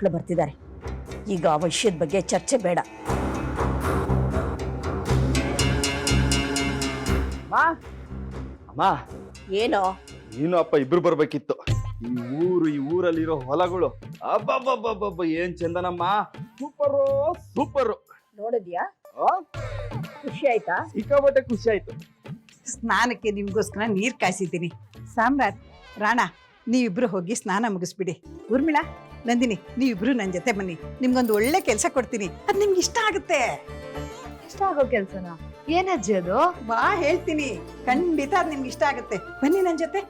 ಮಕ್ಕಳು ಬರ್ತಿದ್ದಾರೆ. ಈಗ ಆ ವಿಷಯದ ಬಗ್ಗೆ ಚರ್ಚೆ ಬೇಡ. ಅಮ್ಮ? ಏನೋ? ನೀನು ಅಪ್ಪ ಇಬ್ರು ಬರ್ಬೇಕಿತ್ತು. ಈ ಊರು ಈ ಊರಲ್ಲಿರೋ ಹೊಲಗಳು. ಅಬ್ಬಬ್ಬಬ್ಬಬ್ಬ ಏನ್ ಚಂದನಮ್ಮ? Super super. ನೋಡಿದ್ಯಾ? ಖುಷಿ ಆಯ್ತಾ? ಸಿಕ್ಕಾಪಟ್ಟೆ ಖುಷಿ ಆಯ್ತು. ಸ್ನಾನಕ್ಕೆ ನಿಮ್ಗೋಸ್ಕರ ನೀರ್ ಕಾಯಿಸಿದ್ದೀನಿ. ಸಾಮ್ರಾಟ್ ರಾಣ ನೀವಿಬ್ರು ಹೋಗಿ ಸ್ನಾನ ಮುಗಿಸ್ಬಿಡಿ. ಊರ್ಮಿಳಾ ನಂದಿನಿ ನೀವಿಬ್ರು ನನ್ನ ಜೊತೆ ಬನ್ನಿ. ನಿಮ್ಗೊಂದು ಒಳ್ಳೆ ಕೆಲಸ ಕೊಡ್ತೀನಿ. ಅದು ನಿಮ್ಗೆ ಇಷ್ಟ ಆಗುತ್ತೆ. ಇಷ್ಟ ಆಗೋ ಕೆಲಸನ? ಏನಜ್ಜಿ ಅದು? ಬಾ ಹೇಳ್ತೀನಿ. ಖಂಡಿತ ಅದು ನಿಮ್ಗೆ ಇಷ್ಟ ಆಗುತ್ತೆ. ಬನ್ನಿ ನನ್ನ ಜೊತೆ.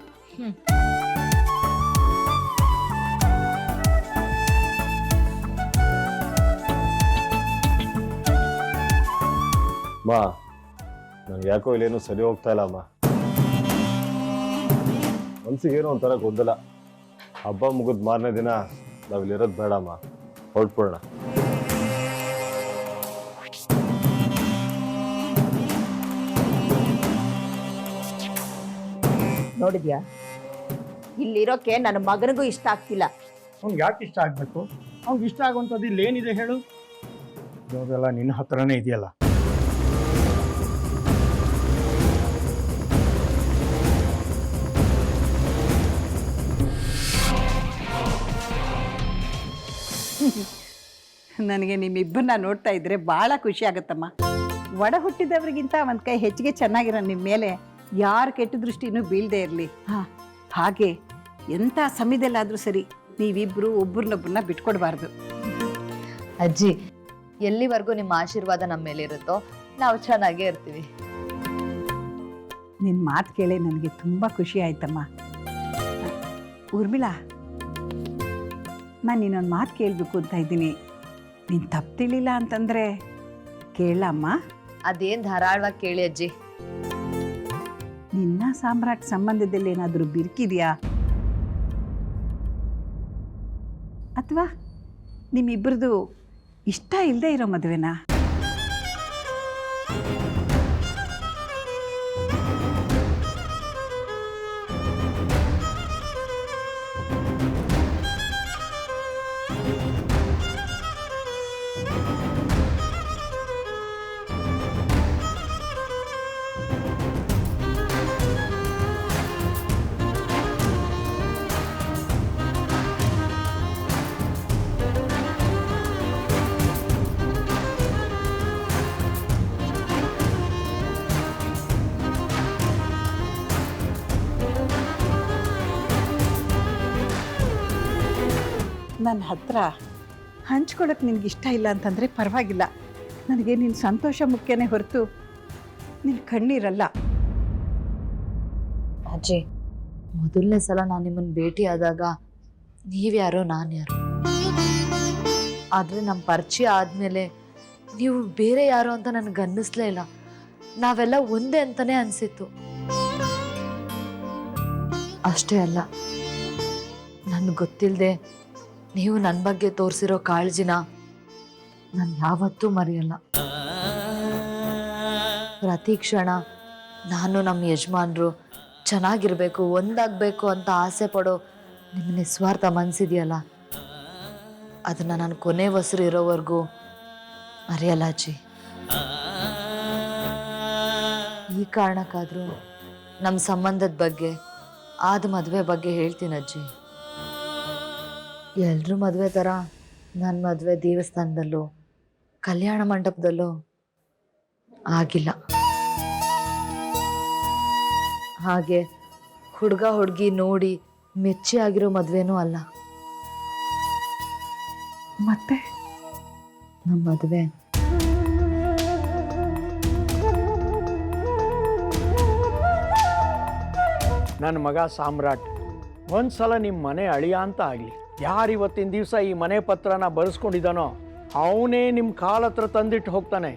ಬಾ ನನ್ಗೆ ಯಾಕೋ ಇಲ್ಲೇನು ಸರಿ ಹೋಗ್ತಾ ಇಲ್ಲ ಅಮ್ಮ ಮನ್ಸಿಗೆ ಏನೋ ಒಂಥರ ಗೊಂದಲ. ಹಬ್ಬ ಮುಗಿದ ಮಾರನೇ ದಿನ ನಾವಿಲ್ಲಿರೋದು ಬೇಡಮ್ಮ. ಹೊರಟ್ಬಿಡೋಣ. ನೋಡಿದ್ಯಾ? ಇಲ್ಲಿರೋಕೆ ನನ್ನ ಮಗನಿಗೂ ಇಷ್ಟ ಆಗ್ತಿಲ್ಲ. ಅವ್ನಿಗೆ ಯಾಕೆ ಇಷ್ಟ ಆಗಬೇಕು? ಅವ್ನಿಗೆ ಇಷ್ಟ ಆಗುವಂಥದ್ದು ಇಲ್ಲಿ ಏನಿದೆ ಹೇಳು. ಇವಾಗೆಲ್ಲ ನಿನ್ನ ಹತ್ರನೇ ಇದೆಯಲ್ಲ. ನನಗೆ ನಿಮ್ಮಿಬ್ಬರನ್ನ ನೋಡ್ತಾ ಇದ್ರೆ ಬಹಳ ಖುಷಿ ಆಗುತ್ತಮ್ಮ. ಒಡ ಹುಟ್ಟಿದವರಿಗಿಂತ ಒಂದು ಕೈ ಹೆಚ್ಚಿಗೆ ಚೆನ್ನಾಗಿರೋ ನಿಮ್ಮ ಮೇಲೆ ಯಾರು ಕೆಟ್ಟ ದೃಷ್ಟಿನೂ ಬೀಳದೆ ಇರಲಿ. ಹಾಂ ಹಾಗೆ ಎಂಥ ಸಮಯದಲ್ಲಾದರೂ ಸರಿ ನೀವಿಬ್ಬರು ಒಬ್ಬರನ್ನೊಬ್ಬರನ್ನ ಬಿಟ್ಕೊಡ್ಬಾರ್ದು. ಅಜ್ಜಿ ಎಲ್ಲಿವರೆಗೂ ನಿಮ್ಮ ಆಶೀರ್ವಾದ ನಮ್ಮ ಮೇಲೆ ಇರುತ್ತೋ ನಾವು ಚೆನ್ನಾಗೇ ಇರ್ತೀವಿ. ನಿನ್ನ ಮಾತು ಕೇಳಿ ನನಗೆ ತುಂಬ ಖುಷಿ ಆಯ್ತಮ್ಮ. ಊರ್ಮಿಳಾ ನಾನು ಇನ್ನೊಂದು ಮಾತು ಕೇಳಬೇಕು ಅಂತ ಇದ್ದೀನಿ. ನೀನು ತಪ್ಪು ತಿಳಿಲ್ಲ ಅಂತಂದರೆ ಕೇಳಮ್ಮ. ಅದೇನು ಧಾರಾಳವಾಗಿ ಕೇಳಿ ಅಜ್ಜಿ. ನಿನ್ನ ಸಾಮ್ರಾಟ್ ಸಂಬಂಧದಲ್ಲಿ ಏನಾದರೂ ಬಿರುಕಿದೆಯಾ? ಅಥವಾ ನಿಮ್ಮಿಬ್ಬರದು ಇಷ್ಟ ಇಲ್ಲದೆ ಇರೋ ಮದುವೆನಾ? ನನ್ನ ಹತ್ರ ಹಂಚ್ಕೊಳ್ಳೋಕೆ ನಿನಗೆ ಇಷ್ಟ ಇಲ್ಲ ಅಂತಂದರೆ ಪರವಾಗಿಲ್ಲ. ನನಗೆ ನಿನ್ನ ಸಂತೋಷ ಮುಖ್ಯನೇ ಹೊರತು ನಿನ್ನ ಕಣ್ಣೀರಲ್ಲ. ಅಜ್ಜಿ ಮೊದಲನೇ ಸಲ ನಾನು ನಿಮ್ಮನ್ನು ಭೇಟಿ ಆದಾಗ ನೀವ್ಯಾರೋ ನಾನು ಯಾರು. ಆದರೆ ನಮ್ಮ ಪರಿಚಯ ಆದಮೇಲೆ ನೀವು ಬೇರೆ ಯಾರು ಅಂತ ನನಗೆ ಅನ್ನಿಸ್ಲೇ ಇಲ್ಲ. ನಾವೆಲ್ಲ ಒಂದೇ ಅಂತಲೇ ಅನಿಸಿತ್ತು. ಅಷ್ಟೇ ಅಲ್ಲ ನನಗೆ ಗೊತ್ತಿಲ್ಲದೆ ನೀವು ನನ್ನ ಬಗ್ಗೆ ತೋರಿಸಿರೋ ಕಾಳಜಿನ ನಾನು ಯಾವತ್ತೂ ಮರೆಯಲ್ಲ. ಪ್ರತಿ ಕ್ಷಣ ನಾನು ನಮ್ಮ ಯಜಮಾನ್ರು ಚೆನ್ನಾಗಿರ್ಬೇಕು, ಒಂದಾಗಬೇಕು ಅಂತ ಆಸೆ ಪಡೋ ನಿಮ್ಮ ನಿಸ್ವಾರ್ಥ ಮನಸ್ಸಿದೆಯಲ್ಲ ಅದನ್ನು ನಾನು ಕೊನೆ ಹೊಸರು ಇರೋವರೆಗೂ ಮರೆಯಲ್ಲ ಅಜ್ಜಿ. ಈ ಕಾರಣಕ್ಕಾದರೂ ನಮ್ಮ ಸಂಬಂಧದ ಬಗ್ಗೆ, ಆದ ಮದುವೆ ಬಗ್ಗೆ ಹೇಳ್ತೀನಿ ಅಜ್ಜಿ. ಎಲ್ರ ಮದುವೆ ಥರ ನನ್ನ ಮದುವೆ ದೇವಸ್ಥಾನದಲ್ಲೋ ಕಲ್ಯಾಣ ಮಂಟಪದಲ್ಲೋ ಆಗಿಲ್ಲ. ಹಾಗೆ ಹುಡುಗ ಹುಡುಗಿ ನೋಡಿ ಮೆಚ್ಚಿ ಆಗಿರೋ ಮದುವೆನೂ ಅಲ್ಲ. ಮತ್ತೆ? ನಮ್ಮ ಮದುವೆ. ನನ್ನ ಮಗ ಸಾಮ್ರಾಟ್ ಒಂದ್ಸಲ ನಿಮ್ಮ ಮನೆ ಅಳಿಯ ಅಂತ ಆಗಲಿ. ಯಾರು ಇವತ್ತಿನ ದಿವಸ ಈ ಮನೆ ಪತ್ರನ ಬರೆಸ್ಕೊಂಡಿದ್ದಾನೋ ಅವನೇ ನಿಮ್ಮ ಕಾಲ ಹತ್ರ ತಂದಿಟ್ಟು ಹೋಗ್ತಾನೆ.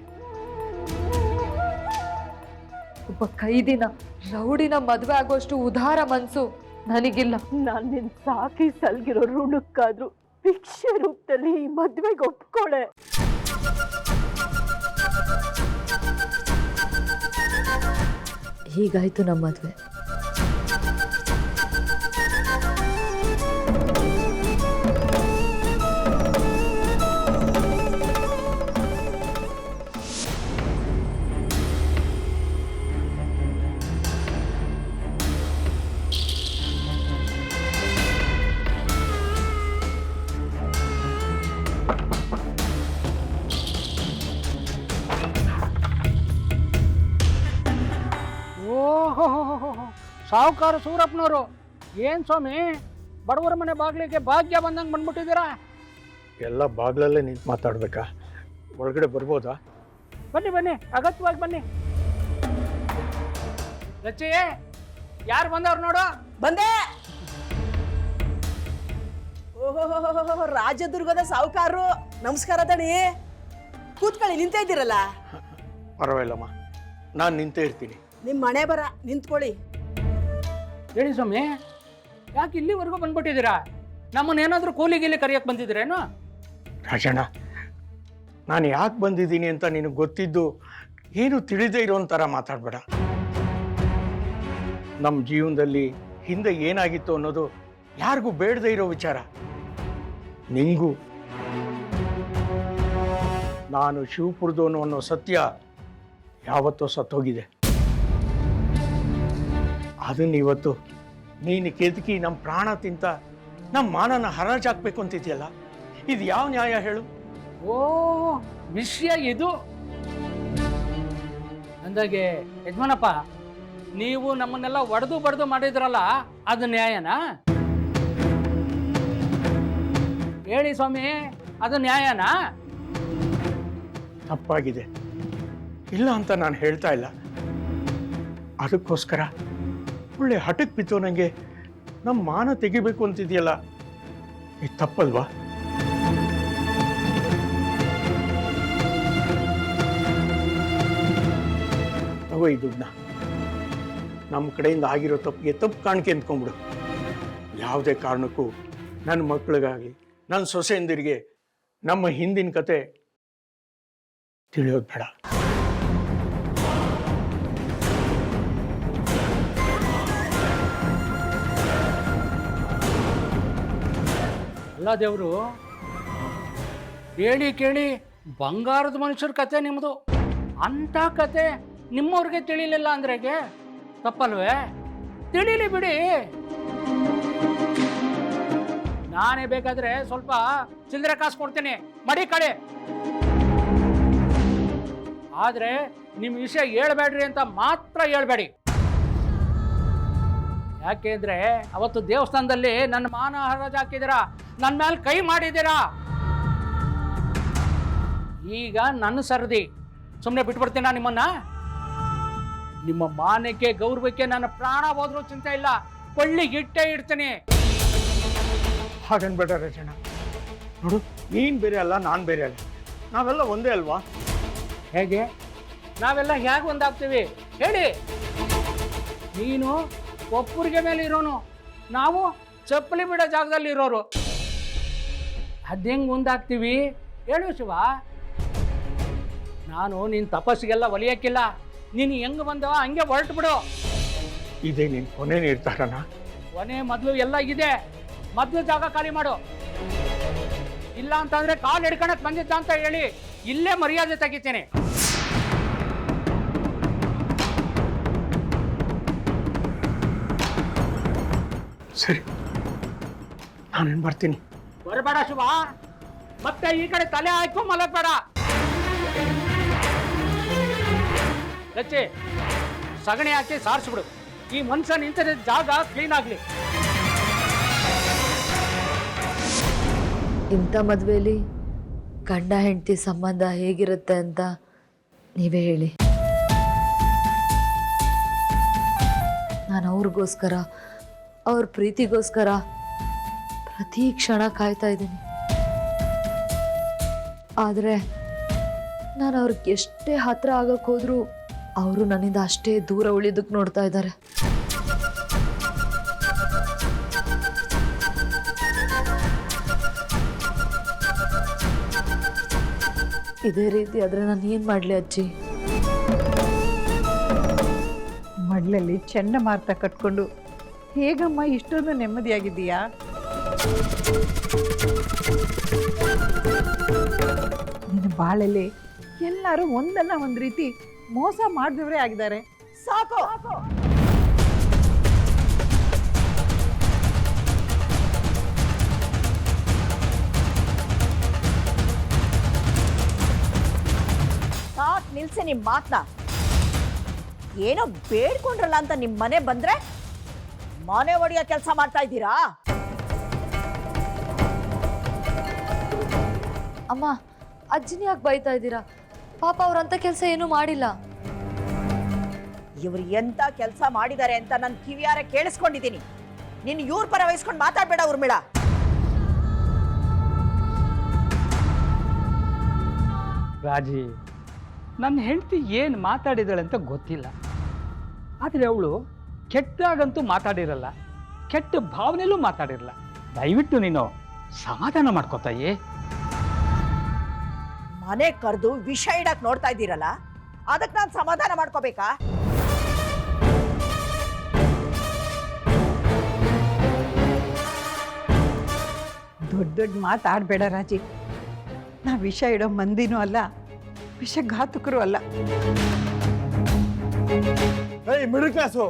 ಒಬ್ಬ ಕೈದಿನ ರೌಡಿನ ಮದುವೆ ಆಗೋಷ್ಟು ಉದಾರ ಮನ್ಸು ನನಗಿಲ್ಲ. ನಾನು ನಿನ್ ಸಾಕಿ ಸಲ್ಗಿರೋ ಋಣಕ್ಕಾದ್ರೂ ಭಿಕ್ಷೆ ರೂಪದಲ್ಲಿ ಈ ಮದ್ವೆಗೆ ಒಪ್ಕೊಳೆ. ಹೀಗಾಯ್ತು ನಮ್ಮ ಮದುವೆ. ಸಾಹುಕಾರ ಸೂರಪ್ಪನವರು. ಏನು ಸ್ವಾಮಿ? ಬಡವರ ಮನೆ ಬಾಗಿಲಿಗೆ ಭಾಗ್ಯ ಬಂದಂಗೆ ಬಂದ್ಬಿಟ್ಟಿದ್ದೀರಾ? ಎಲ್ಲ ಬಾಗ್ಲಲ್ಲೇ ನಿಂತು ಮಾತಾಡ್ಬೇಕಾ? ಒಳಗಡೆ ಬರ್ಬೋದಾ? ಬನ್ನಿ ಬನ್ನಿ ಅಗತ್ಯವಾಗಿ ಬನ್ನಿ. ರಚಿ ಯಾರು ಬಂದವ್ರು ನೋಡು. ಬಂದೆ. ಓಹೋ ರಾಜದುರ್ಗದ ಸಾಹುಕಾರರು ನಮಸ್ಕಾರ ದಣಿ ಕೂತ್ಕೊಳ್ಳಿ ನಿಂತ ಇದ್ದೀರಲ್ಲ? ಪರವಾಗಿಲ್ಲಮ್ಮ. ನಾನು ನಿಂತೇ ಇರ್ತೀನಿ. ನಿಮ್ಮ ಮನೆ ಬರ ನಿಂತ್ಕೊಳ್ಳಿ. ಹೇಳಿ ಸ್ವಾಮಿ, ಯಾಕೆ ಇಲ್ಲಿವರೆಗೂ ಬಂದ್ಬಿಟ್ಟಿದ್ದೀರಾ? ನಮ್ಮನ್ನೇನಾದರೂ ಕೂಲಿ ಗೀಲಿ ಕರಿಯಕ್ಕೆ ಬಂದಿದ್ದೀರೇನು ರಾಜಣ್ಣ, ನಾನು ಯಾಕೆ ಬಂದಿದ್ದೀನಿ ಅಂತ ನಿನಗೆ ಗೊತ್ತಿದ್ದು ಏನು ತಿಳಿದೇ ಇರೋ ಥರ ಮಾತಾಡಬೇಡ. ನಮ್ಮ ಜೀವನದಲ್ಲಿ ಹಿಂದೆ ಏನಾಗಿತ್ತು ಅನ್ನೋದು ಯಾರಿಗೂ ಬೇಡದೇ ಇರೋ ವಿಚಾರ. ನಿಂಗೂ. ನಾನು ಶಿವಪುರದವನು ಅನ್ನೋ ಸತ್ಯ ಯಾವತ್ತೋ ಸತ್ತೋಗಿದೆ. ಅದನ್ನ ಇವತ್ತು ನೀನು ಕೆದಕಿ ನಮ್ಮ ಪ್ರಾಣ ತಿಂತ ನಮ್ಮ ಮಾನನ ಹರಾಜಾಕ್ಬೇಕು ಅಂತಿದೆಯಲ್ಲ? ಇದು ಯಾವ ನ್ಯಾಯ ಹೇಳು? ಓ ವಿಷಯ ಇದು. ಅಂದಾಗೆ ಯಜಮಾನಪ್ಪ ನೀವು ನಮ್ಮನ್ನೆಲ್ಲ ಒಡೆದು ಬಡ್ದು ಮಾಡಿದ್ರಲ್ಲ ಅದು ನ್ಯಾಯನಾ? ಹೇಳಿ ಸ್ವಾಮಿ ಅದು ನ್ಯಾಯನಾ? ತಪ್ಪಾಗಿದೆ. ಇಲ್ಲ ಅಂತ ನಾನು ಹೇಳ್ತಾ ಇಲ್ಲ. ಅದಕ್ಕೋಸ್ಕರ ಒಳ್ಳೆ ಹಠಕ್ಕೆ ಬಿತ್ತು ನನಗೆ ನಮ್ಮ ಮಾನ ತೆಗಿಬೇಕು ಅಂತಿದೆಯಲ್ಲ? ಇದು ತಪ್ಪಲ್ವಾ? ತಗೋ ಈ ದುಡ್ಡನ್ನ. ನಮ್ಮ ಕಡೆಯಿಂದ ಆಗಿರೋ ತಪ್ಪಿಗೆ ತಪ್ಪು ಕಾಣಿಕೆ ಅಂದ್ಕೊಂಬಿಡು ಯಾವುದೇ ಕಾರಣಕ್ಕೂ ನನ್ನ ಮಕ್ಕಳಿಗಾಗಲಿ ನನ್ನ ಸೊಸೆಯಂದಿರಿಗೆ ನಮ್ಮ ಹಿಂದಿನ ಕತೆ ತಿಳಿಯೋದು ಬೇಡ. ದೇವರು ಹೇಳಿ ಕೇಳಿ ಬಂಗಾರದ ಮನುಷ್ಯರ ಕತೆ ನಿಮ್ಮದು ಅಂಥ ಕತೆ ನಿಮ್ಮವ್ರಿಗೆ ತಿಳಿಲಿಲ್ಲ ಅಂದ್ರೆಗೆ ತಪ್ಪಲ್ವೇ? ತಿಳಿಲಿ ಬಿಡಿ. ನಾನೇ ಬೇಕಾದ್ರೆ ಸ್ವಲ್ಪ ಚಿಲ್ಲರೆ ಕಾಸು ಕೊಡ್ತೀನಿ. ಮಡಿ ಕಡೆ. ಆದರೆ ನಿಮ್ಮ ವಿಷಯ ಹೇಳ್ಬೇಡ್ರಿ ಅಂತ ಮಾತ್ರ ಹೇಳ್ಬೇಡಿ. ಯಾಕೆಂದ್ರೆ ಅವತ್ತು ದೇವಸ್ಥಾನದಲ್ಲಿ ನನ್ನ ಮಾನ ಹರಾಜ್ ಹಾಕಿದ್ದೀರಾ? ನನ್ನ ಮೇಲೆ ಕೈ ಮಾಡಿದ್ದೀರಾ? ಈಗ ನನ್ನ ಸರದಿ. ಸುಮ್ಮನೆ ಬಿಟ್ಬಿಡ್ತೀನ ನಿಮ್ಮನ್ನ? ನಿಮ್ಮ ಮಾನಕ್ಕೆ ಗೌರವಕ್ಕೆ ನನ್ನ ಪ್ರಾಣ ಹೋದ್ರೂ ಚಿಂತೆ ಇಲ್ಲ. ಕೊಳ್ಳಿಗೆ ಇಟ್ಟೇ ಇಡ್ತೀನಿ. ಹಾಗನ್ಬೇಡ ರಚನ ನೋಡು ನೀನು ಬೇರೆ ಅಲ್ಲ ನಾನು ಬೇರೆ ಅಲ್ಲ. ನಾವೆಲ್ಲ ಒಂದೇ ಅಲ್ವಾ? ಹೇಗೆ? ನಾವೆಲ್ಲ ಹೇಗೆ ಒಂದಾಗ್ತೀವಿ? ಹೇಳಿ. ನೀನು ಒಪ್ಪುರಿಗೆ ಮೇಲೆ ಇರೋನು. ನಾವು ಚಪ್ಪಲಿ ಬಿಡೋ ಜಾಗದಲ್ಲಿ ಇರೋರು. ಹೆಂಗೆ ಮುಂದಾಗ್ತೀವಿ? ಹೇಳು ಶಿವ. ನಾನು ನಿನ್ನ ತಪಸ್ಸಿಗೆಲ್ಲ ಒಲಿಯಕ್ಕಿಲ್ಲ. ನೀನು ಹೆಂಗೆ ಬಂದವ ಹಂಗೆ ಹೊರಟು ಬಿಡು ಇದೇ ನಿನ್ನ ಕೊನೆ ನಿರ್ಧಾರನ? ಕೊನೆ ಮೊದಲು ಎಲ್ಲ ಇದೆ. ಮೊದಲು ಜಾಗ ಖಾಲಿ ಮಾಡು. ಇಲ್ಲ ಅಂತಂದ್ರೆ ಕಾಲು ಹಿಡ್ಕೊಳಕ್ ಬಂದಿದ್ದ ಅಂತ ಹೇಳಿ ಇಲ್ಲೇ ಮರ್ಯಾದೆ ತೆಗಿತೀನಿ. ಸರಿ. ನಾನೇನು ಬರ್ತೀನಿ? ಬರಬೇಡ ಶಿವ. ಮತ್ತೆ ಈ ಕಡೆ ತಲೆ ಹಾಕೋ ಮಲಗಬೇಡ. ಲಚ್ಚಿ ಸಗಣಿ ಹಾಕಿ ಸಾರಿಸ್ಬಿಡು. ಈ ಮನುಷ್ಯ ನಿಂತಿದ್ದ ಜಾಗ ಕ್ಲೀನ್ ಆಗ್ಲಿ. ಇಂಥ ಮದುವೆಯಲ್ಲಿ ಗಂಡ ಹೆಂಡತಿ ಸಂಬಂಧ ಹೇಗಿರುತ್ತೆ ಅಂತ ನೀವೇ ಹೇಳಿ. ನಾನು ಅವ್ರಿಗೋಸ್ಕರ ಅವ್ರ ಪ್ರೀತಿಗೋಸ್ಕರ ಪ್ರತಿ ಕ್ಷಣ ಕಾಯ್ತಾ ಇದ್ದೀನಿ. ಆದರೆ ನಾನು ಅವ್ರಿಗೆ ಎಷ್ಟೇ ಹತ್ರ ಆಗಕ್ಕೆ ಹೋದರೂ ಅವರು ನನ್ನಿಂದ ಅಷ್ಟೇ ದೂರ ಉಳಿದಕ್ಕೆ ನೋಡ್ತಾ ಇದ್ದಾರೆ. ಇದೇ ರೀತಿ ಆದರೆ ನಾನು ಏನು ಮಾಡಲಿ ಅಜ್ಜಿ? ಮಡ್ಲಲ್ಲಿ ಚಂಡಮಾರುತ ಕಟ್ಕೊಂಡು ಹೇಗಮ್ಮ, ಇಷ್ಟೊಂದು ನೆಮ್ಮದಿಯಾಗಿದ್ದೀಯಾ? ನಿನ್ನ ಬಾಳಲ್ಲಿ ಎಲ್ಲರೂ ಒಂದಲ್ಲ ಒಂದು ರೀತಿ ಮೋಸ ಮಾಡಿದವರೇ ಆಗಿದ್ದಾರೆ. ಸಾಕು! ಸಾಕು ನಿಲ್ಸಿ ನಿಮ್ ಮಾತನ್ನ ಏನೋ ಬೇಡ್ಕೊಂಡ್ರಲ್ಲ ಅಂತ ನಿಮ್ ಮನೆ ಬಂದ್ರೆ? ಮನೆ ಒಡೆಯೋ ಕೆಲಸ ಮಾಡ್ತಾ ಇದ್ದೀರಾ? ಅಮ್ಮ ಅಜ್ಜಿನ ಯಾಕೆ ಬೈತಾ ಇದ್ದೀರಾ? ಪಾಪ ಅವ್ರಂಥ ಕೆಲಸ ಏನೂ ಮಾಡಿಲ್ಲ. ಇವರು ಎಂತ ಕೆಲಸ ಮಾಡಿದ್ದಾರೆ ಅಂತ ನಾನು ಕಿವಿಯಾರ ಕೇಳಿಸ್ಕೊಂಡಿದ್ದೀನಿ. ನೀನು ಇವ್ರ ಪರ ವಹಿಸ್ಕೊಂಡು ಮಾತಾಡ್ಬೇಡ ಊರ್ಮಿಳ. ರಾಜಿ ನನ್ನ ಹೆಂಡತಿ ಏನು ಮಾತಾಡಿದಾಳೆ ಅಂತ ಗೊತ್ತಿಲ್ಲ. ಆದರೆ ಅವಳು ಕೆಟ್ಟಾಗಂತೂ ಮಾತಾಡಿರಲ್ಲ, ಕೆಟ್ಟ ಭಾವನೆಯಲ್ಲೂ ಮಾತಾಡಿರಲ್ಲ. ದಯವಿಟ್ಟು ನೀನು ಸಮಾಧಾನ ಮಾಡ್ಕೋತಾಯಿ ಮನೆ ಕರೆದು ವಿಷ ಇಡಕ್ ನೋಡ್ತಾ ಇದ್ದೀರಲ್ಲ, ಅದಕ್ಕೆ ನಾನು ಸಮಾಧಾನ ಮಾಡ್ಕೋಬೇಕಾ? ದೊಡ್ಡ ದೊಡ್ಡ ಮಾತಾಡಬೇಡ ರಾಜಿ. ನಾ ವಿಷ ಇಡೋ ಮಂದಿನೂ ಅಲ್ಲ, ವಿಷಘಾತಕರು ಅಲ್ಲ. ಏಯ್ ಮಿಡಲ್ ಕ್ಲಾಸು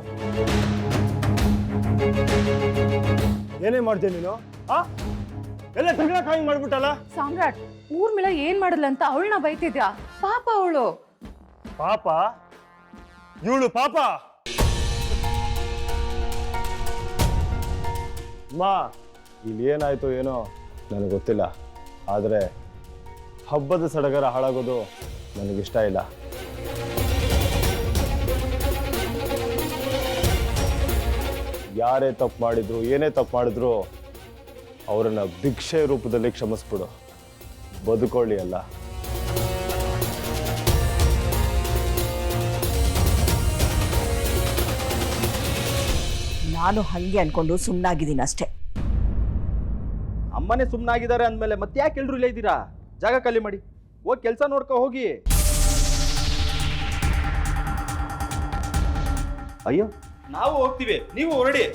ಏನೇ ಮಾಡ್ತೀಯ ನೀನು? ಆ? ಎಲ್ಲ ಕಾಯಿ ಮಾಡ್ಬಿಟ್ಟಲ್ಲ? ಸಾಮ್ರಾಟ್ ಊರ್ಮಿಳ ಏನ್ ಮಾಡಲ್ಲ ಅಂತ ಅವಳನ್ನ ಬೈತಿದ್ಯಾ? ಪಾಪ ಅವಳು. ಪಾಪ? ಇವಳು ಪಾಪ? ಮಾ ಇಲ್ಲಿ ಏನಾಯ್ತು ಏನೋ ನನಗೆ ಗೊತ್ತಿಲ್ಲ. ಆದರೆ ಹಬ್ಬದ ಸಡಗರ ಹಾಳಾಗೋದು ನನಗಿಷ್ಟ ಇಲ್ಲ. ಯಾರೇ ತಪ್ಪು ಮಾಡಿದ್ರು ಏನೇ ತಪ್ಪು ಮಾಡಿದ್ರು ಅವರನ್ನ ಭಿಕ್ಷೆ ರೂಪದಲ್ಲಿ ಕ್ಷಮಿಸ್ಬಿಡು. ಬದುಕೊಳ್ಳಿ ಅಲ್ಲ. ನಾನು ಹಂಗೆ ಅನ್ಕೊಂಡು ಸುಮ್ಮನಾಗಿದ್ದೀನಿ ಅಷ್ಟೇ. ಅಮ್ಮನೇ ಸುಮ್ಮನಾಗಿದ್ದಾರೆ ಅಂದಮೇಲೆ ಮತ್ತೆ ಯಾಕೆ ಎಲ್ರು ಇಲ್ಲೇ ಇದ್ದೀರಾ? ಜಾಗ ಖಾಲಿ ಮಾಡಿ. ಹೋಗಿ ಕೆಲಸ ನೋಡ್ಕೊ ಹೋಗಿ. ಅಯ್ಯೋ ನಾವು ಹೋಗ್ತೀವಿ ನೀವು ಹೊರಡಿ.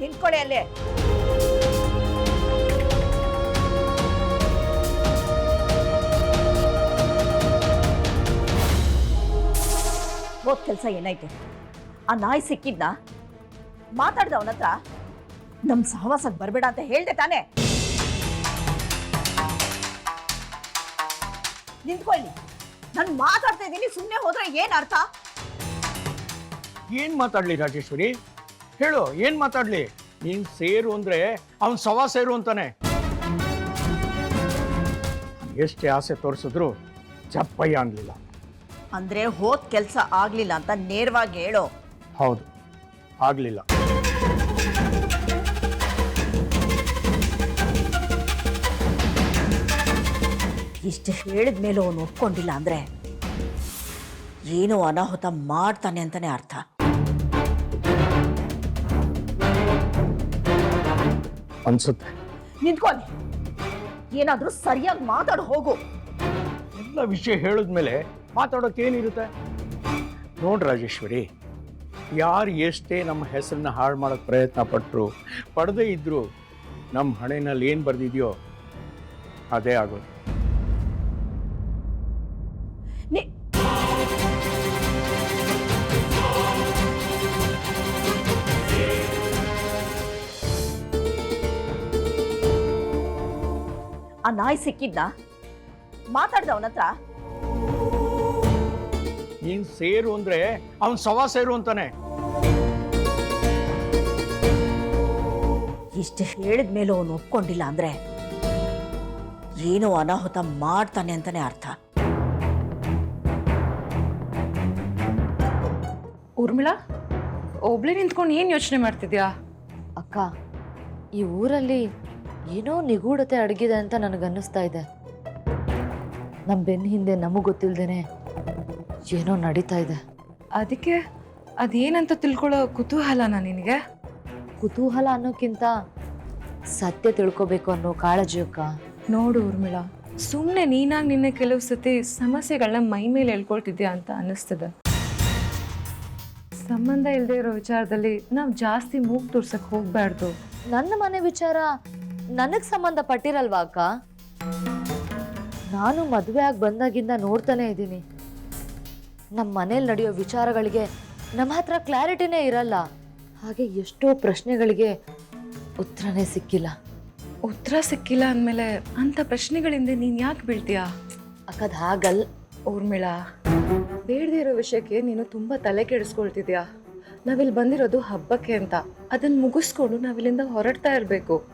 ನಿಂತ್ಕೊಳ್ಳಿ ಅಲ್ಲೇ. ಹೋದ್ ಕೆಲಸ ಏನಾಯ್ತು? ಆ ನಾಯಿ ಸಿಕ್ಕಿದ್ನ? ಮಾತಾಡ್ದ ಅವನ ಹತ್ರ ನಮ್ ಸಹವಾಸಕ್ಕೆ ಬರಬೇಡ ಅಂತ ಹೇಳ್ದೆ ತಾನೆ. ನಿಂತ್ಕೊಳ್ಳಿ. ನಾನು ಮಾತಾಡ್ತಾ ಇದ್ದೀನಿ ಸುಮ್ಮನೆ ಹೋದ್ರೆ ಏನ್ ಅರ್ಥ? ಏನ್ ಮಾತಾಡ್ಲಿ ರಾಜೇಶ್ವರಿ? ಹೇಳು ಏನ್ ಮಾತಾಡ್ಲಿ? ನೀನ್ ಸೇರು ಅಂದ್ರೆ ಅವನ್ ಸವಾ ಸೇರು ಅಂತಾನೆ. ಎಷ್ಟೇ ಆಸೆ ತೋರಿಸಿದ್ರು ಚಪ್ಪಯ್ಯ ಅನ್ಲಿಲ್ಲ. ಅಂದ್ರೆ ಹೋದ್ ಕೆಲಸ ಆಗ್ಲಿಲ್ಲ ಅಂತ ನೇರವಾಗಿ ಹೇಳು. ಹೌದು. ಆಗಲಿಲ್ಲ. ಇಷ್ಟು ಹೇಳಿದ ಮೇಲೆ ಅವನು ಒಪ್ಕೊಂಡಿಲ್ಲ ಅಂದ್ರೆ ಏನೋ ಅನಾಹುತ ಮಾಡ್ತಾನೆ ಅಂತಾನೆ ಅರ್ಥ. ಅನ್ಸುತ್ತೆ. ನಿಂತ್ಕೊಳ್ಳಿ. ಏನಾದ್ರೂ ಸರಿಯಾಗಿ ಮಾತಾಡ ಹೋಗು. ಎಲ್ಲ ವಿಷಯ ಹೇಳಿದ್ಮೇಲೆ ಮಾತಾಡೋಕೆ ಏನಿರುತ್ತೆ? ನೋಡ್ ರಾಜೇಶ್ವರಿ ಯಾರು ಎಷ್ಟೇ ನಮ್ಮ ಹೆಸರನ್ನ ಹಾಳು ಮಾಡೋಕ್ಕೆ ಪ್ರಯತ್ನ ಪಟ್ಟರು ಪಡೆದೇ ಇದ್ರು ನಮ್ಮ ಹಣೆಯಲ್ಲಿ ಏನು ಬರೆದಿದೆಯೋ ಅದೇ ಆಗೋದು. ಆ ನಾಯಿ ಸಿಕ್ಕಿದ್ನ? ಮಾತಾಡ್ದ ಅವನ ಹತ್ರ ನೀನ್ ಸೇರು ಅಂದ್ರೆ ಅವನ್ ಸವಾ ಸೇರು ಅಂತಾನೆ. ಇಷ್ಟು ಹೇಳಿದ ಮೇಲೆ ಅವನು ಒಪ್ಕೊಂಡಿಲ್ಲ ಅಂದ್ರೆ ಏನೋ ಅನಾಹುತ ಮಾಡ್ತಾನೆ ಅಂತಾನೆ ಅರ್ಥ. ಊರ್ಮಿಳಾ ಒಬ್ಳೆ ನಿಂತ್ಕೊಂಡು ಏನ್ ಯೋಚನೆ ಮಾಡ್ತಿದ್ಯಾ? ಅಕ್ಕ ಈ ಊರಲ್ಲಿ ಏನೋ ನಿಗೂಢತೆ ಅಡಗಿದೆ ಅಂತ ನನಗನ್ನಿಸ್ತಾ ಇದೆ. ನಮ್ಮ ಬೆನ್ನ ಹಿಂದೆ ನಮಗೆ ಗೊತ್ತಿಲ್ದೇನೆ ಏನೋ ನಡೀತಾ ಇದೆ. ಅದಕ್ಕೆ ಅದೇನಂತ ತಿಳ್ಕೊಳ್ಳೋ ಕುತೂಹಲನ ನಿನಗೆ? ಕುತೂಹಲ ಅನ್ನೋಕ್ಕಿಂತ ಸತ್ಯ ತಿಳ್ಕೊಬೇಕು ಅನ್ನೋ ಕಾಳಜಿ ಅಕ್ಕ ನೋಡು ಊರ್ಮಿಳ ಸುಮ್ಮನೆ ನೀನಾಗಿ ನಿನ್ನ ಕೆಲವು ಸತಿ ಸಮಸ್ಯೆಗಳನ್ನ ಮೈ ಮೇಲೆ ಹೇಳ್ಕೊಳ್ತಿದ್ಯಾ ಅಂತ ಅನ್ನಿಸ್ತದೆ. ಸಂಬಂಧ ಇಲ್ಲದೆ ಇರೋ ವಿಚಾರದಲ್ಲಿ ನಾವು ಜಾಸ್ತಿ ಮೂಗ್ ತೋರ್ಸಕ್ ಹೋಗ್ಬಾರ್ದು ನನ್ನ ಮನೆ ವಿಚಾರ ನನಗೆ ಸಂಬಂಧ ಪಟ್ಟಿರಲ್ವಾ ಅಕ್ಕ? ನಾನು ಮದುವೆ ಆಗಿ ಬಂದಾಗಿಂದ ನೋಡ್ತಾನೆ ಇದ್ದೀನಿ. ನಮ್ಮ ಮನೇಲಿ ನಡೆಯೋ ವಿಚಾರಗಳಿಗೆ ನಮ್ಮ ಹತ್ರ ಕ್ಲಾರಿಟಿನೇ ಇರಲ್ಲ. ಹಾಗೆ ಎಷ್ಟೋ ಪ್ರಶ್ನೆಗಳಿಗೆ ಉತ್ತರನೇ ಸಿಕ್ಕಿಲ್ಲ. ಉತ್ತರ ಸಿಕ್ಕಿಲ್ಲ ಅಂದಮೇಲೆ ಅಂಥ ಪ್ರಶ್ನೆಗಳಿಂದ ನೀನು ಯಾಕೆ ಬೀಳ್ತೀಯಾ? ಅಕ್ಕದ ಹಾಗಲ್. ಊರ್ಮಿಳ ಬೇಡದೇ ಇರೋ ವಿಷಯಕ್ಕೆ ನೀನು ತುಂಬ ತಲೆ ಕೆಡಿಸ್ಕೊಳ್ತಿದ್ಯಾ? ನಾವಿಲ್ಲಿ ಬಂದಿರೋದು ಹಬ್ಬಕ್ಕೆ ಅಂತ. ಅದನ್ನು ಮುಗಿಸ್ಕೊಂಡು ನಾವಿಲ್ಲಿಂದ ಹೊರಡ್ತಾ ಇರಬೇಕು.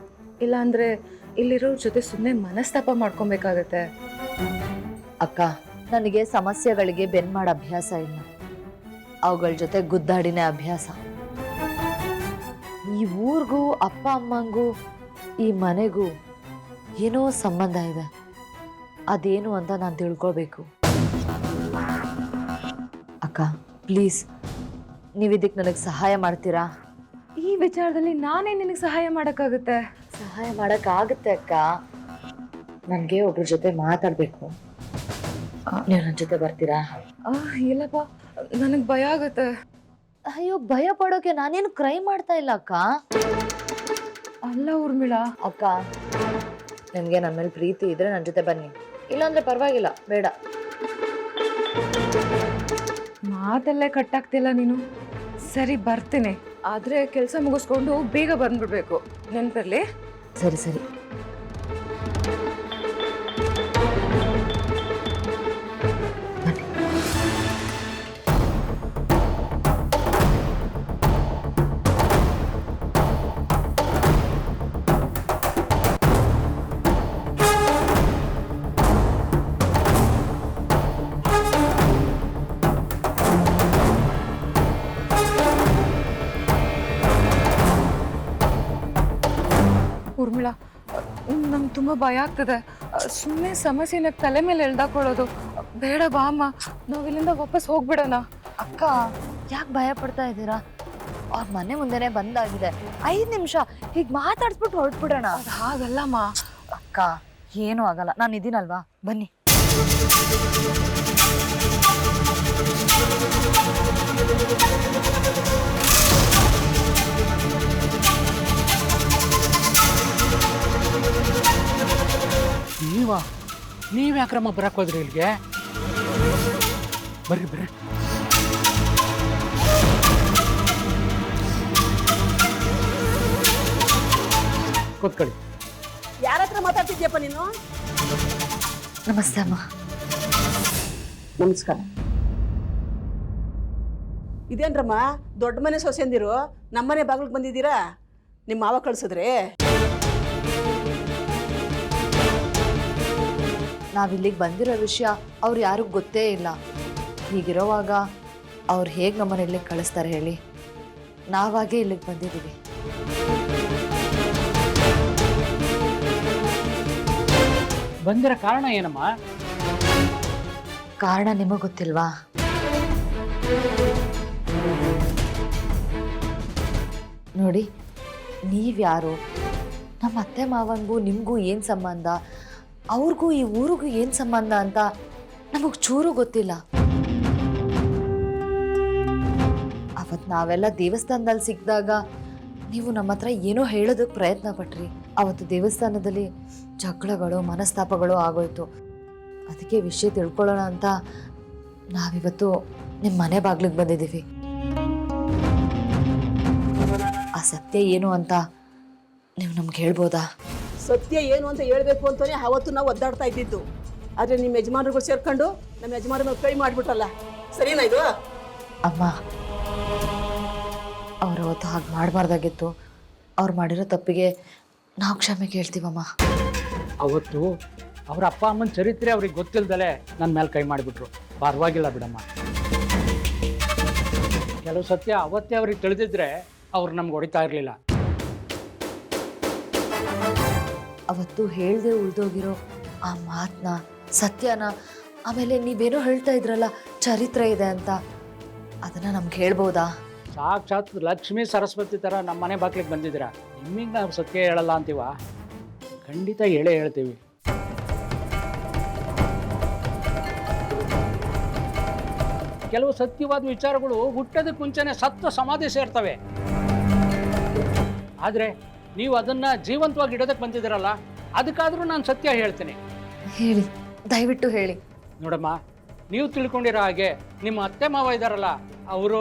ಇಲ್ಲಾಂದರೆ ಇಲ್ಲಿರೋ ಜೊತೆ ಸುಮ್ಮನೆ ಮನಸ್ತಾಪ ಮಾಡ್ಕೊಬೇಕಾಗತ್ತೆ. ಅಕ್ಕ ನನಗೆ ಸಮಸ್ಯೆಗಳಿಗೆ ಬೆನ್ ಮಾಡೋ ಅಭ್ಯಾಸ ಇಲ್ಲ ಅವುಗಳ ಜೊತೆ ಗುದ್ದಾಡಿನೇ ಅಭ್ಯಾಸ. ಈ ಊರಿಗೂ ಅಪ್ಪ ಅಮ್ಮಂಗೂ ಈ ಮನೆಗೂ ಏನೋ ಸಂಬಂಧ ಇದೆ. ಅದೇನು ಅಂತ ನಾನು ತಿಳ್ಕೊಬೇಕು ಅಕ್ಕ ಪ್ಲೀಸ್ ನೀವು ಇದಕ್ಕೆ ನನಗೆ ಸಹಾಯ ಮಾಡ್ತೀರಾ? ಈ ವಿಚಾರದಲ್ಲಿ ನಾನೇ ನಿನಗೆ ಸಹಾಯ ಮಾಡೋಕ್ಕಾಗುತ್ತೆ? ಸಹಾಯ ಮಾಡೋಕ್ಕಾಗುತ್ತೆ ಅಕ್ಕ. ನನಗೆ ಒಬ್ಬರ ಜೊತೆ ಮಾತಾಡಬೇಕು. ನೀವು ನನ್ನ ಜೊತೆ ಬರ್ತೀರಾ? ಆ, ಇಲ್ಲಪ್ಪ ನನಗೆ ಭಯ ಆಗುತ್ತೆ. ಅಯ್ಯೋ ಭಯ ಪಡೋಕೆ ನಾನೇನು ಕ್ರೈ ಮಾಡ್ತಾ ಇಲ್ಲ ಅಕ್ಕ? ಅಲ್ಲ ಊರ್ಮಿಳ. ಅಕ್ಕ ನಿಮ್ಗೆ ನನ್ನ ಮೇಲೆ ಪ್ರೀತಿ ಇದ್ರೆ ನನ್ನ ಜೊತೆ ಬನ್ನಿ. ಇಲ್ಲಾಂದ್ರೆ ಪರವಾಗಿಲ್ಲ ಬೇಡ. ಮಾತಲ್ಲೇ ಕಟ್ಟಾಗ್ತಿಲ್ಲ ನೀನು. ಸರಿ ಬರ್ತೀನಿ. ಆದ್ರೆ ಕೆಲಸ ಮುಗಿಸ್ಕೊಂಡು ಬೇಗ ಬಂದ್ಬಿಡ್ಬೇಕು. ನೆನ್ಪಿರ್ಲಿ? ಸರಿ ಸರಿ. ತುಂಬ ಭಯ ಆಗ್ತದೆ. ಸುಮ್ಮನೆ ಸಮಸ್ಯೆನ ತಲೆ ಮೇಲೆ ಎಳ್ದಾಕೊಳ್ಳೋದು. ಬೇಡ ಬಾ ಅಮ್ಮ ನಾವು ಇಲ್ಲಿಂದ ವಾಪಸ್ ಹೋಗ್ಬಿಡೋಣ. ಅಕ್ಕ ಯಾಕೆ ಭಯ ಪಡ್ತಾ ಇದ್ದೀರಾ? ಅವ್ರ ಮನೆ ಮುಂದೆನೆ ಬಂದಾಗಿದೆ. ಐದು ನಿಮಿಷ ಹೀಗೆ ಮಾತಾಡ್ಸ್ಬಿಟ್ಟು ಹೊರಟ್ಬಿಡೋಣ. ಅದು ಹಾಗಲ್ಲಮ್ಮ. ಅಕ್ಕ ಏನೂ ಆಗಲ್ಲ. ನಾನು ಇದ್ದೀನಲ್ವಾ ಬನ್ನಿ. ನೀವ? ನೀವೇ ಯಾಕ್ರಮ್ಮ ಬರಕ್ ಹೋದ್ರಿ ಇಲ್ಲಿಗೆ? ಬರ್ರಿ ಬರ್ರಿ. ಕೂತ್ಕೊಳ್ಳಿ. ಯಾರ ಹತ್ರ ಮಾತಾಡ್ತಿದ್ಯಪ್ಪ ನೀನು? ನಮಸ್ತೆ ಅಮ್ಮ. ನಮಸ್ಕಾರ. ಇದೇನ್ರಮ್ಮ ದೊಡ್ಡ ಮನೆ ಸೊಸೆಂದಿರು ನಮ್ಮನೆ ಬಾಗಿಲಿಗೆ ಬಂದಿದ್ದೀರಾ? ನಿಮ್ಮ ಮಾವ ಕಳ್ಸಿದ್ರೆ? ನಾವ್ ಇಲ್ಲಿಗೆ ಬಂದಿರೋ ವಿಷಯ ಅವ್ರು ಯಾರಿಗೂ ಗೊತ್ತೇ ಇಲ್ಲ. ಹೀಗಿರೋವಾಗ ಅವ್ರು ಹೇಗೆ ನಮ್ಮನ್ನ ಇಲ್ಲಿಗೆ ಕಳಿಸ್ತಾರೆ ಹೇಳಿ? ನಾವಾಗೇ ಇಲ್ಲಿಗೆ ಬಂದಿದ್ದೀವಿ. ಬಂದಿರೋ ಕಾರಣ ಏನಮ್ಮ? ಕಾರಣ ನಿಮಗೆ ಗೊತ್ತಿಲ್ವಾ? ನೋಡಿ ನೀವ್ಯಾರು? ನಮ್ಮ ಅತ್ತೆ ಮಾವನಿಗೂ ನಿಮಗೂ ಏನು ಸಂಬಂಧ? ಅವ್ರಿಗೂ ಈ ಊರಿಗೂ ಏನು ಸಂಬಂಧ ಅಂತ ನಮಗೆ ಚೂರು ಗೊತ್ತಿಲ್ಲ. ಅವತ್ತು ನಾವೆಲ್ಲ ದೇವಸ್ಥಾನದಲ್ಲಿ ಸಿಕ್ಕಿದಾಗ ನೀವು ನಮ್ಮ ಹತ್ರ ಏನೋ ಹೇಳೋದಕ್ಕೆ ಪ್ರಯತ್ನ ಪಟ್ರಿ. ಅವತ್ತು ದೇವಸ್ಥಾನದಲ್ಲಿ ಜಗಳಗಳು, ಮನಸ್ತಾಪಗಳು ಆಗೋಯ್ತು. ಅದಕ್ಕೆ ವಿಷಯ ತಿಳ್ಕೊಳ್ಳೋಣ ಅಂತ ನಾವಿವತ್ತು ನಿಮ್ಮ ಮನೆ ಬಾಗ್ಲಿಗೆ ಬಂದಿದ್ದೀವಿ. ಆ ಸತ್ಯ ಏನು ಅಂತ ನೀವು ನಮ್ಗೆ ಹೇಳ್ಬೋದಾ? ಸತ್ಯ ಏನು ಅಂತ ಹೇಳಬೇಕು ಅಂತಲೇ ಅವತ್ತು ನಾವು ಒದ್ದಾಡ್ತಾ ಇದ್ದಿದ್ದು. ಆದ್ರೆ ನಿಮ್ಮ ಯಜಮಾನರುಗಳು ಸೇರ್ಕೊಂಡು ನಮ್ಮ ಯಜಮಾನ ಕೈ ಮಾಡಿಬಿಟ್ರಲ್ಲ. ಸರಿನಾ ಇದು? ಅಮ್ಮ ಅವ್ರು ಅವತ್ತು ಹಾಗೆ ಮಾಡಬಾರ್ದಾಗಿತ್ತು. ಅವ್ರು ಮಾಡಿರೋ ತಪ್ಪಿಗೆ ನಾವು ಕ್ಷಮೆ ಕೇಳ್ತೀವಮ್ಮ. ಅವತ್ತು ಅವ್ರ ಅಪ್ಪ ಅಮ್ಮನ ಚರಿತ್ರೆ ಅವ್ರಿಗೆ ಗೊತ್ತಿಲ್ದಲೆ ನನ್ನ ಮೇಲೆ ಕೈ ಮಾಡಿಬಿಟ್ರು. ಪರವಾಗಿಲ್ಲ ಬಿಡಮ್ಮ. ಕೆಲವು ಸತ್ಯ ಅವತ್ತೇ ಅವ್ರಿಗೆ ತಿಳಿದಿದ್ರೆ ಅವ್ರು ನಮ್ಗೆ ಹೊಡಿತಾ ಇರಲಿಲ್ಲ. ಅವತ್ತು ಹೇಳದೆ ಉಳಿದೋಗಿರೋ ಆ ಮಾತನ್ನ ಸತ್ಯನ, ಆಮೇಲೆ ನೀವೇನೋ ಹೇಳ್ತಾ ಇದ್ರಲ್ಲ, ಚರಿತ್ರೆ ಇದೆ ಅಂತ, ಅದನ್ನು ನಮ್ಗೆ ಹೇಳ್ಬೋದಾ? ಸಾಕ್ಷಾತ್ ಲಕ್ಷ್ಮೀ ಸರಸ್ವತಿ ಥರ ನಮ್ಮ ಮನೆ ಬಾಗಿಲಿಗೆ ಬಂದಿದ್ದೀರಾ. ನಿಮಗೆ ನಾವು ಸತ್ಯ ಹೇಳಲ್ಲ ಅಂತೀವ? ಖಂಡಿತ ಹೇಳೇ ಹೇಳ್ತೀವಿ. ಕೆಲವು ಸತ್ಯವಾದ ವಿಚಾರಗಳು ಹುಟ್ಟದ ಮುಂಚೆನೆ ಸತ್ತ ಸಮಾಧಿ ಸೇರ್ತವೆ. ಆದರೆ ನೀವು ಅದನ್ನ ಜೀವಂತವಾಗಿ ಇಡೋದಕ್ಕೆ ಬಂದಿದ್ದೀರಲ್ಲ ಅದಕ್ಕಾದ್ರೂ ನಾನು ಸತ್ಯ ಹೇಳ್ತೀನಿ. ಹೇಳಿ ದಯವಿಟ್ಟು ಹೇಳಿ. ನೋಡಮ್ಮ ನೀವು ತಿಳ್ಕೊಂಡಿರೋ ಹಾಗೆ ನಿಮ್ಮ ಅತ್ತೆ ಮಾವ ಇದ್ದಾರಲ್ಲ ಅವರು